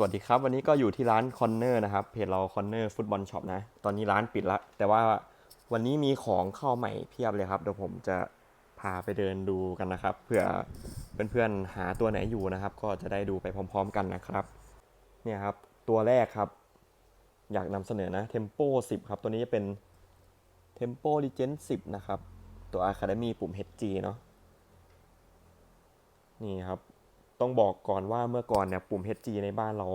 สวัสดีครับ วันนี้ก็อยู่ที่ร้านคอนเนอร์นะครับเพจเราคอนเนอร์ฟุตบอลช็อปนะ ตอนนี้ร้านปิดละ แต่ว่าวันนี้มีของเข้าใหม่เพียบเลยครับ เดี๋ยวผมจะพาไปเดินดูกันนะครับเผื่อเพื่อนๆหาตัวไหนอยู่นะครับ ก็จะได้ดูไปพร้อม ๆ กันนะครับ เนี่ยครับ ตัวแรกครับ อยากนำเสนอนะ Tempo 10 ครับ ตัวนี้จะเป็น Tempo Legend 10นะครับ ตัว Academy ปุ่ม HG เนาะนี่ครับ ต้องบอกก่อนว่าเมื่อก่อนเนี่ยปุ่ม HG ในบ้านเรา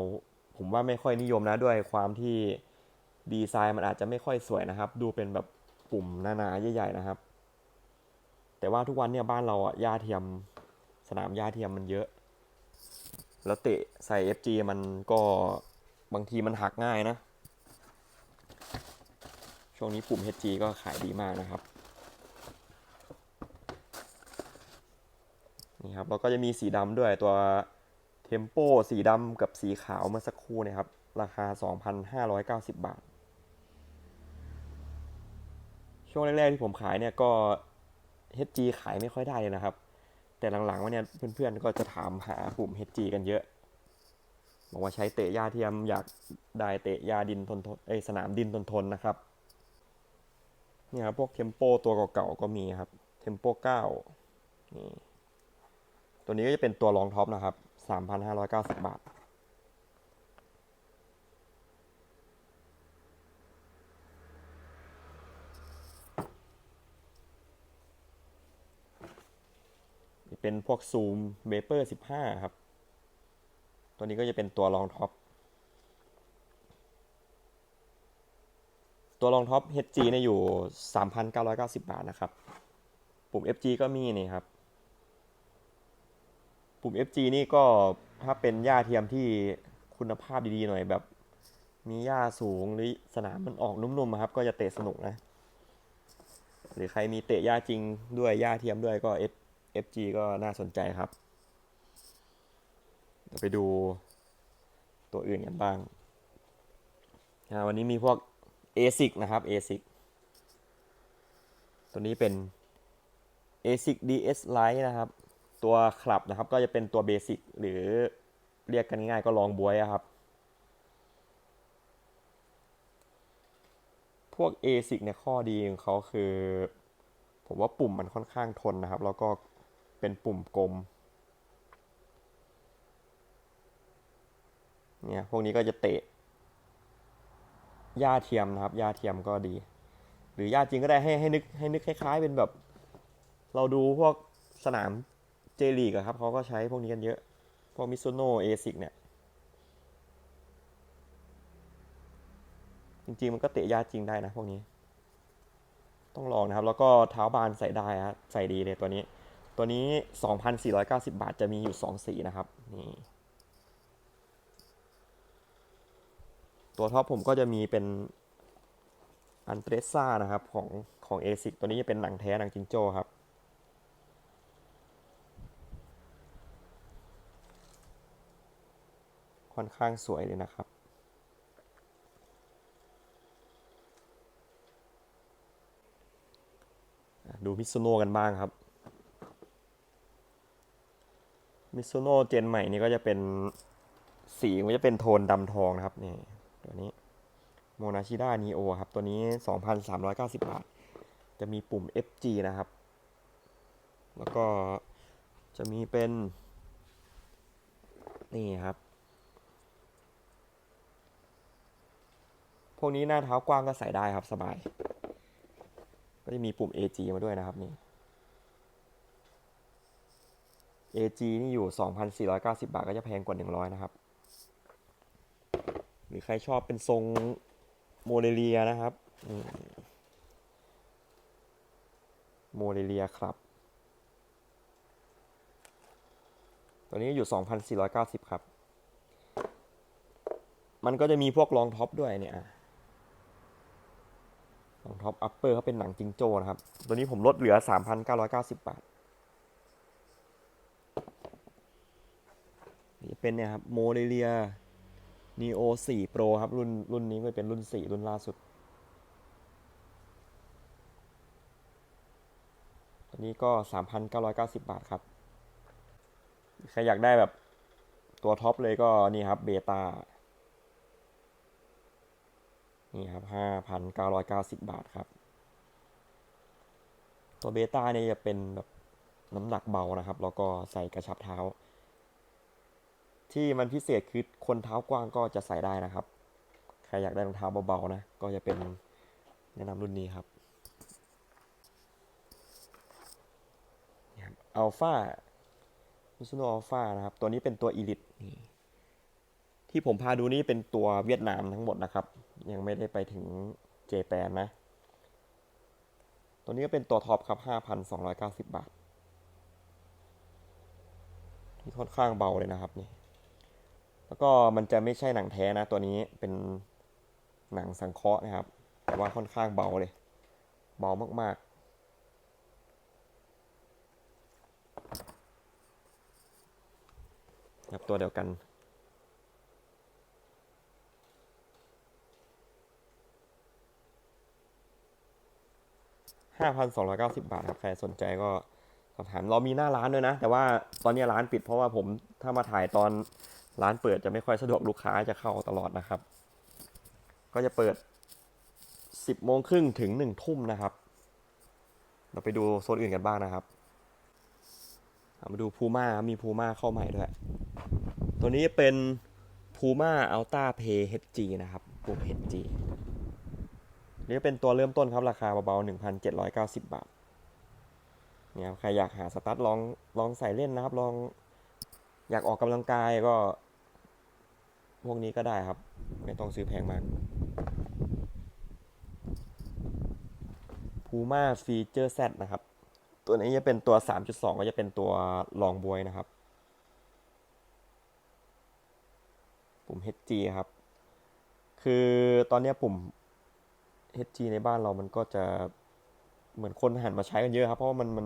ผมว่าไม่ค่อยนิยมนะด้วยความที่ดีไซน์มันอาจจะไม่ค่อยสวยนะครับ ดูเป็นแบบปุ่มหนาๆใหญ่ๆนะครับ แต่ว่าทุกวันเนี่ยบ้านเราอะหญ้าเทียมสนามหญ้าเทียมมันเยอะ แล้วเตะใส่ FG มันก็บางทีมันหักง่ายนะ ช่วงนี้ปุ่ม HG ก็ขายดีมากนะครับ นี่ครับแล้วก็จะมีสีดำด้วยตัวเทมโปสีดำกับสีขาวเมื่อสักครู่นะครับ ราคา 2,590 บาท ช่วงแรกๆที่ผมขายเนี่ยก็ HG ขายไม่ค่อยได้เลยนะครับ แต่หลังๆมาเนี่ยเพื่อนๆก็จะถามหาปุ่ม HG กันเยอะ บอกว่าใช้เตะหญ้าเทียมอยากได้เตะหญ้าดินทนทนเอสนามดินทนทนนะครับเนี่ยครับพวกเทมโปตัวเก่าๆก็มีครับเทมโป9นี่ ตัวนี้ก็จะเป็นตัวรองท็อปนะครับ 3,590 บาท เป็นพวกซูมเบเปอร์ 15 ครับ ตัวนี้ก็จะเป็นตัวรองท็อป ตัวรองท็อป HG เนี่ยอยู่ 3,990 บาทนะครับ ปุ่ม FG ก็มีนี่ครับ ปุ่ม FG นี่ก็ถ้าเป็นหญ้าเทียมที่คุณภาพดีๆหน่อยแบบ มีหญ้าสูงหรือสนามมันออกนุ่มๆอะครับ ก็จะเตะสนุกนะ หรือใครมีเตะหญ้าจริงด้วยหญ้าเทียมด้วยก็ F FG ก็น่าสนใจครับเดี๋ยวไปดูตัวอื่นกันบ้างวันนี้มีพวก ASIC นะครับ ASIC ตัวนี้เป็น ASIC DS Lite นะครับ ตัวคลับนะครับก็จะเป็นตัวเบสิกหรือเรียกกันง่ายก็ลองบวยครับ พวก ASIC เนี่ยข้อดีของเขาคือ ผมว่าปุ่มมันค่อนข้างทนนะครับ แล้วก็เป็นปุ่มกลมเนี่ยพวกนี้ก็จะเตะหญ้าเทียมนะครับหญ้าเทียมก็ดี หรือหญ้าจริงก็ได้ให้ให้นึกให้นึกคล้ายๆเป็นแบบ เราดูพวกสนาม เจลีกอะครับเขาก็ใช้พวกนี้กันเยอะ พวกมิซูโน่เอซิกเนี่ย จริงๆ มันก็เตะยาจริงได้นะพวกนี้ ต้องลองนะครับ แล้วก็เท้าบานใส่ได้ฮะใส่ดีเลยตัวนี้ ตัวนี้ 2,490 บาทจะมีอยู่ 2 สีนะครับ นี่ ตัวท็อปผมก็จะมีเป็นอันเตรซ่านะครับของของ ASIC ตัวนี้จะเป็นหนังแท้หนังจิงโจ้ครับ อนข้างสวยเลยนะครับ ดูมิซูโน่กันบ้างครับ มิซูโน่เจนใหม่นี่ก็จะเป็นสีมันจะเป็นโทนดำทองนะครับนี่ตัวนี้โมนาชิด้านีโอครับ ตัวนี้ 2,390 บาท จะมีปุ่ม FG นะครับ แล้วก็จะมีเป็น นี่ครับ วกนี้หน้าเท้ากว้างก็ใส่ได้ครับสบาย ก็จะมีปุ่ม AG มาด้วยนะครับนี่ AG นี่อยู่ 2,490 บาทก็จะแพงกว่า 100 นะครับ หรือใครชอบเป็นทรงโมเดเลียนะครับโมเดเลียครับ ตัวนี้อยู่ 2,490 ครับ มันก็จะมีพวกรองท็อปด้วยเนี่ย รองท็อปอัปเปอร์เขาเป็นหนังจิงโจ้นะครับ ตัวนี้ผมลดเหลือ 3,990 บาทนี่เป็นเนี่ยครับโมเดเลีย Neo 4 Pro ครับ รุ่นรุ่นนี้ก็เป็นรุ่น 4 รุ่นล่าสุด ตัวนี้ก็ 3,990 บาทครับ ใครอยากได้แบบตัวท็อปเลยก็นี่ครับเบต้า นี่ครับห้าพันเก้าร้อยเก้าสิบบาทครับ ตัวเบต้าเนี่ยจะเป็นแบบน้ำหนักเบานะครับ แล้วก็ใส่กระชับเท้า ที่มันพิเศษคือคนเท้ากว้างก็จะใส่ได้นะครับ ใครอยากได้รองเท้าเบาๆนะ ก็จะเป็นแนะนำรุ่นนี้ครับอัลฟามิซูโนอัลฟานะครับ ตัวนี้เป็นตัวอีลิตนี่ที่ผมพาดูนี่เป็นตัวเวียดนามทั้งหมดนะครับ ยังไม่ได้ไปถึงเจแปนนะ ตัวนี้ก็เป็นตัวท็อปครับ 5,290 บาทที่ค่อนข้างเบาเลยนะครับนี่ แล้วก็มันจะไม่ใช่หนังแท้นะ ตัวนี้เป็นหนังสังเคราะห์นะครับ แต่ว่าค่อนข้างเบาเลย เบามากๆครับตัวเดียวกัน 5,290 บาทครับ ใครสนใจก็สอบถามเรามีหน้าร้านด้วยนะ แต่ว่าตอนนี้ร้านปิดเพราะว่าผมถ้ามาถ่ายตอนร้านเปิดจะไม่ค่อยสะดวกลูกค้าจะเข้าตลอดนะครับ ก็จะเปิด 10โมงครึ่งถึง1ทุ่มนะครับ เราไปดูโซนอื่นกันบ้างนะครับมาดูพูม่ามีพูม่าเข้าใหม่ด้วย ตัวนี้เป็นพูม่าอัลต้าเพย์เฮจีนะครับ ปุ่ม HG นี่เป็นตัวเริ่มต้นครับราคาเบาๆ1,790 บาทเนี่ยครับใครอยากหาสตาร์ทลองลองใส่เล่นนะครับ ลองอยากออกกำลังกายก็ พวกนี้ก็ได้ครับ ไม่ต้องซื้อแพงมาก Puma Feature Z นะครับ ตัวนี้จะเป็นตัว 3.2 ก็จะเป็นตัวลองบวยนะครับ ปุ่ม HG ครับ คือตอนนี้ปุ่ม HG ในบ้านเรามันก็จะเหมือนคนหันมาใช้กันเยอะครับ เพราะว่ามันมัน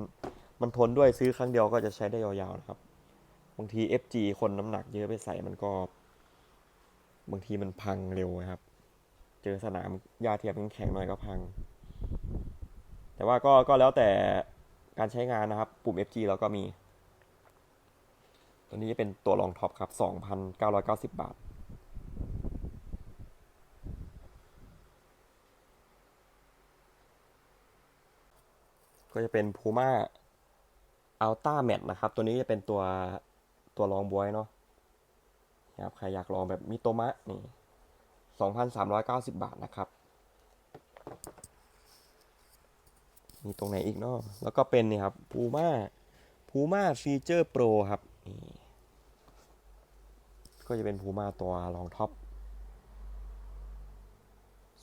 มันทนด้วยซื้อครั้งเดียวก็จะใช้ได้ยาวๆนะครับ บางที FG คนน้ำหนักเยอะไปใส่มันก็ บางทีมันพังเร็วครับ เจอสนามหญ้าเทียบแข็งหน่อยก็พัง แต่ว่าก็ก็แล้วแต่การใช้งานนะครับ ปุ่ม FG เราก็มี ตัวนี้จะเป็นตัวรองท็อปครับ 2,990 บาท ก็จะเป็น Puma Ultra Matte นะครับ ตัวนี้จะเป็นตัวตัวรองบวยเนาะนะครับใครอยากลองแบบมิโตมะนี่2,390บาทนะครับ มีตรงไหนอีกเนาะแล้วก็เป็นนี่ครับ Puma Puma Feature Pro ครับนี่ก็จะเป็น Puma ตัวรองท็อป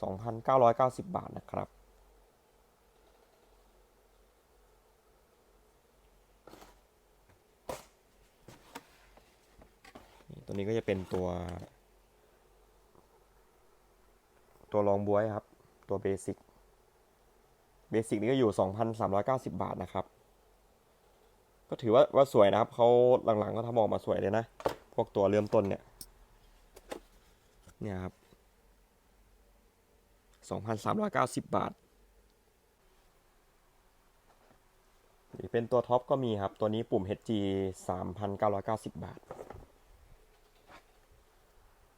2,990บาทนะครับ นี่ ตัวนี้ก็จะเป็นตัว ตัวรองบวยครับ ตัวเบสิกเบสิกนี่ก็อยู่ 2,390 บาทนะครับ ก็ถือว่าว่าสวยนะครับ เขาหลังๆก็ทำออกมาสวยเลยนะ พวกตัวเริ่มต้นเนี่ย เนี่ยครับ 2,390 บาทเป็นตัวท็อปก็มีครับ ตัวนี้ปุ่ม HG 3,990 บาท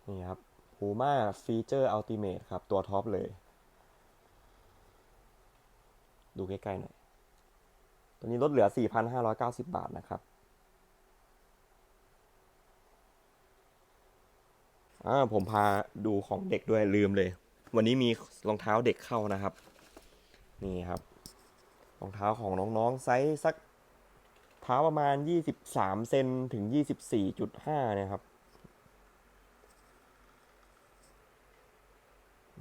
นี่ครับ Puma Feature Ultimate ครับ ตัวท็อปเลย ดูใกล้ๆหน่อย ตัวนี้ลดเหลือ 4,590 บาทนะครับอ่าผมพาดูของเด็กด้วยลืมเลย วันนี้มีรองเท้าเด็กเข้านะครับ นี่ครับ รองเท้าของน้องๆไซส์สักเท้าประมาณ 23 เซนถึง 24.5 นะครับ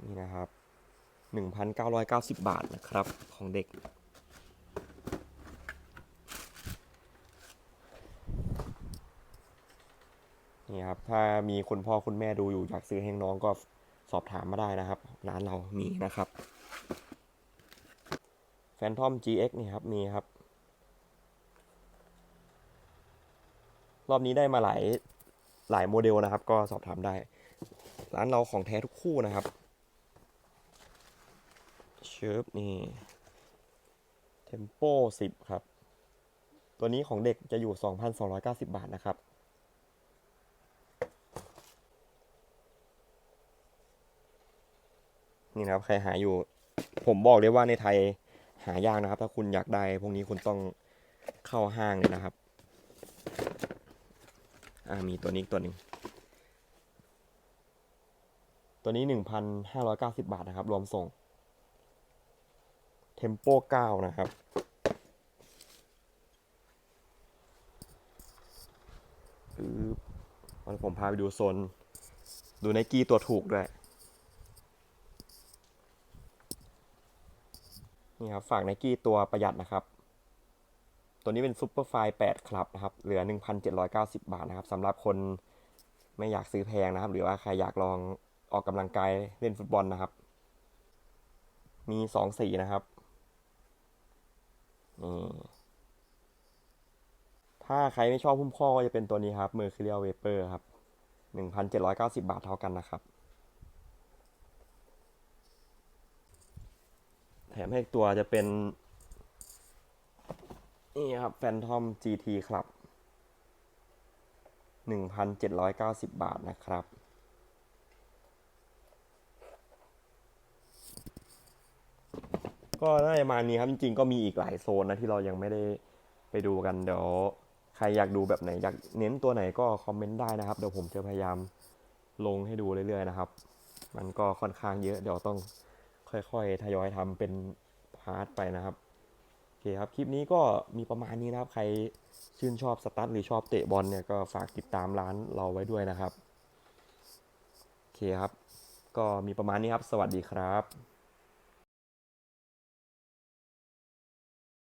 นี่นะครับ 1,990 บาทนะครับ ของเด็ก นี่ครับ ถ้ามีคุณพ่อคุณแม่ดูอยู่อยากซื้อให้น้องก็สอบถามมาได้นะครับ ร้านเรามีนะครับ Phantom GX นี่ครับ มีครับ รอบนี้ได้มาหลาย หลายโมเดลนะครับ ก็สอบถามได้ ร้านเราของแท้ทุกคู่นะครับ เชิฟนี่เทมโปสิบครับ ตัวนี้ของเด็กจะอยู่ 2,290 บาทนะครับ นี่นะครับ ใครหาอยู่ ผมบอกเลยว่าในไทยหายากนะครับ ถ้าคุณอยากได้ พวกนี้คุณต้องเข้าห้างเลยนะครับมีตัวนี้ตัวหนึ่งตัวนี้ 1,590 บาทนะครับ รวมส่ง เทมโปเก้านะครับปึ๊บวันผมพาไปดูโซน ดูไนกี้ตัวถูกด้วย นี่ครับฝากไนกี้ตัวประหยัดนะครับ ตัวนี้เป็นซูเปอร์ไฟล์8ครับนะครับ เหลือ 1,790 บาทนะครับสำหรับคนไม่อยากซื้อแพงนะครับ หรือว่าใครอยากลองออกกำลังกายเล่นฟุตบอลนะครับ มีสองสีนะครับ ถ้าใครไม่ชอบพุ่มข้อก็จะเป็นตัวนี้ครับ Mercurial Vapor ครับ1,790บาทเท่ากันนะครับ แถมให้ตัวจะเป็น นี่ครับ Phantom GT ครับ1,790บาทนะครับ ก็น่าจะประมาณนี้ครับ จริงๆก็มีอีกหลายโซนนะที่เรายังไม่ได้ไปดูกันเดี๋ยวใครอยากดูแบบไหนอยากเน้นตัวไหนก็คอมเมนต์ได้นะครับเดี๋ยวผมจะพยายามลงให้ดูเรื่อยๆนะครับ มันก็ค่อนข้างเยอะเดี๋ยวต้องค่อยๆทยอยทำเป็นพาร์ทไปนะครับโอเคครับคลิปนี้ก็มีประมาณนี้นะครับ ใครชื่นชอบสตั๊ดหรือชอบเตะบอลเนี่ยก็ฝากติดตามร้านเราไว้ด้วยนะครับโอเคครับ ก็มีประมาณนี้ครับ สวัสดีครับ